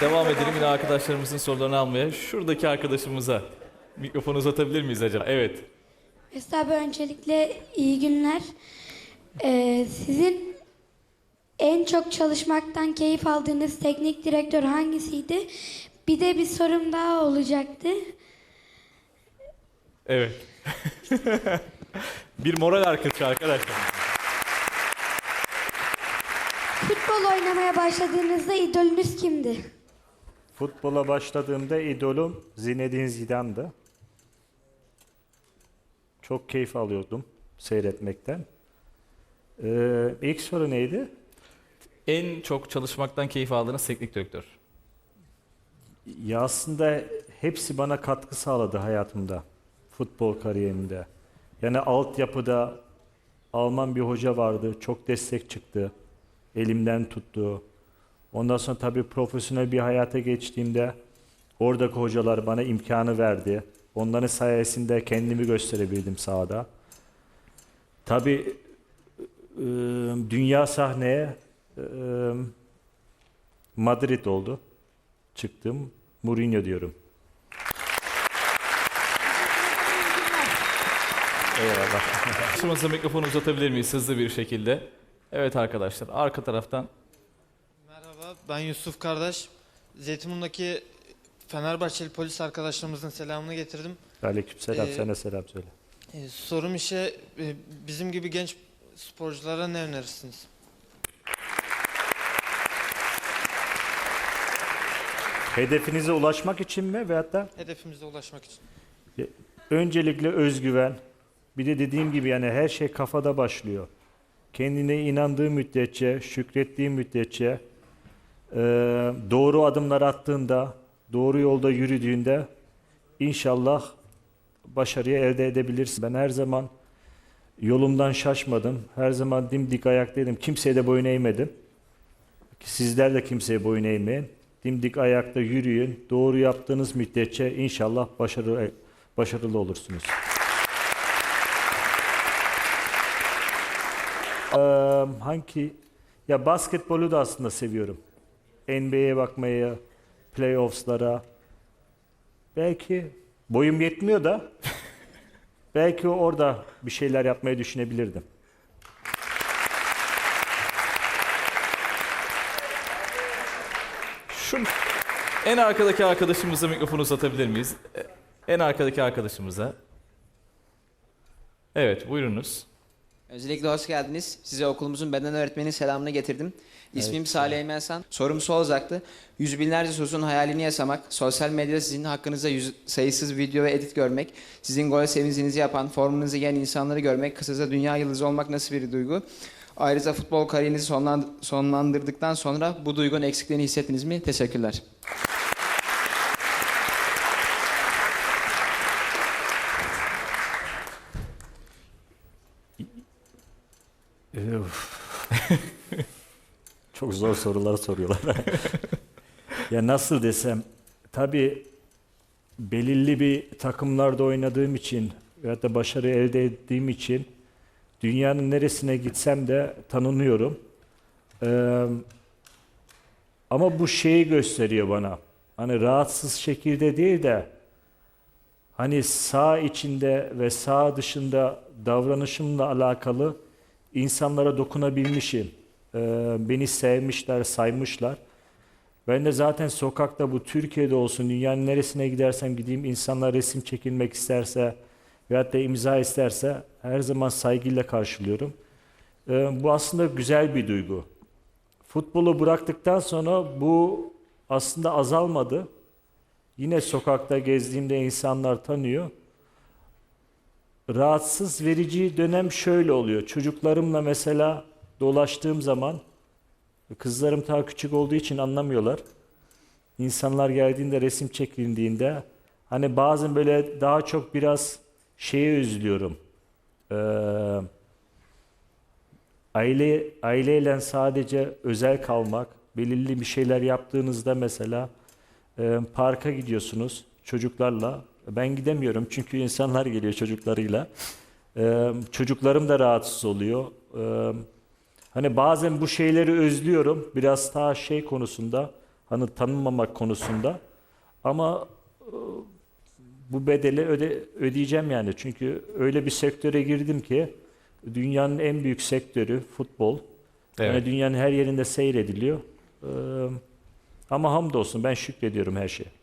Devam edelim yine arkadaşlarımızın sorularını almaya. Şuradaki arkadaşımıza mikrofonu uzatabilir miyiz acaba? Evet. Mesut abi öncelikle iyi günler. Ee, sizin en çok çalışmaktan keyif aldığınız teknik direktör hangisiydi? Bir de bir sorum daha olacaktı. Evet. bir moral arkadaşı arkadaşlar. Futbol oynamaya başladığınızda idolünüz kimdi? Futbola başladığımda idolüm Zinedine Zidane'dı. Çok keyif alıyordum seyretmekten. Ee, ilk soru neydi? En çok çalışmaktan keyif aldığınız teknik direktör. Ya aslında hepsi bana katkı sağladı hayatımda, futbol kariyerimde. Yani altyapıda Alman bir hoca vardı, çok destek çıktı, elimden tuttu. Ondan sonra tabii profesyonel bir hayata geçtiğimde oradaki hocalar bana imkanı verdi. Onların sayesinde kendimi gösterebildim sahada. Tabii e, dünya sahneye e, Madrid oldu. Çıktım. Mourinho diyorum. Eyvallah. Arkadaşımıza mikrofonu uzatabilir miyiz hızlı bir şekilde? Evet arkadaşlar arka taraftan. Ben Yusuf kardeş. Zeytinburnu'ndaki Fenerbahçeli polis arkadaşlarımızın selamını getirdim. Aleykümselam. Ee, Sana selam söyle. Ee, sorum işe e, bizim gibi genç sporculara ne önerirsiniz? Hedefinize ulaşmak için mi veyahut da Hedefimize ulaşmak için. öncelikle özgüven. Bir de dediğim gibi yani her şey kafada başlıyor. Kendine inandığı müddetçe, şükrettiği müddetçe, e, doğru adımlar attığında, doğru yolda yürüdüğünde inşallah başarıyı elde edebilirsin. Ben her zaman yolumdan şaşmadım. Her zaman dimdik ayaktaydım. Kimseye de boyun eğmedim. Sizler de kimseye boyun eğmeyin. Dimdik ayakta yürüyün. Doğru yaptığınız müddetçe inşallah başarı, başarılı olursunuz. Ee, hangi ya basketbolu da aslında seviyorum. NBA'ye bakmayı, playoffs'lara. Belki boyum yetmiyor da belki orada bir şeyler yapmayı düşünebilirdim. Şu en arkadaki arkadaşımıza mikrofonu uzatabilir miyiz? E, En arkadaki arkadaşımıza. Evet buyurunuz. Öncelikle hoş geldiniz. Size okulumuzun beden öğretmeni selamını getirdim. İsmim Salih Eymensan. Sorum şu olacaktı. Yüz binlerce çocuğun hayalini yaşamak, sosyal medyada sizin hakkınızda yüz, sayısız video ve edit görmek, sizin gol sevincinizi yapan, formunuzu yiyen insanları görmek, kısaca dünya yıldızı olmak nasıl bir duygu? Ayrıca futbol kariyerinizi sonlan- sonlandırdıktan sonra bu duygunun eksikliğini hissettiniz mi? Teşekkürler. Çok zor sorular soruyorlar. ya nasıl desem, tabii belirli bir takımlarda oynadığım için veyahut da başarı elde ettiğim için dünyanın neresine gitsem de tanınıyorum. Ee, ama bu şeyi gösteriyor bana. Hani rahatsız şekilde değil de hani sağ içinde ve sağ dışında davranışımla alakalı insanlara dokunabilmişim. Ee, beni sevmişler, saymışlar. Ben de zaten sokakta bu Türkiye'de olsun, dünyanın neresine gidersem gideyim insanlar resim çekilmek isterse veyahut da imza isterse her zaman saygıyla karşılıyorum. Ee, bu aslında güzel bir duygu. Futbolu bıraktıktan sonra bu aslında azalmadı. Yine sokakta gezdiğimde insanlar tanıyor. Rahatsız verici dönem şöyle oluyor. Çocuklarımla mesela dolaştığım zaman kızlarım daha küçük olduğu için anlamıyorlar. İnsanlar geldiğinde resim çekildiğinde hani bazen böyle daha çok biraz şeye üzülüyorum. Ee, aile aileyle sadece özel kalmak, belirli bir şeyler yaptığınızda mesela e, parka gidiyorsunuz çocuklarla. Ben gidemiyorum çünkü insanlar geliyor çocuklarıyla. E, çocuklarım da rahatsız oluyor. E, hani bazen bu şeyleri özlüyorum. Biraz daha şey konusunda hani tanınmamak konusunda. Ama e, bu bedeli öde, ödeyeceğim yani. Çünkü öyle bir sektöre girdim ki dünyanın en büyük sektörü futbol. Evet. Yani dünyanın her yerinde seyrediliyor. Ee, ama hamdolsun ben şükrediyorum her şeye.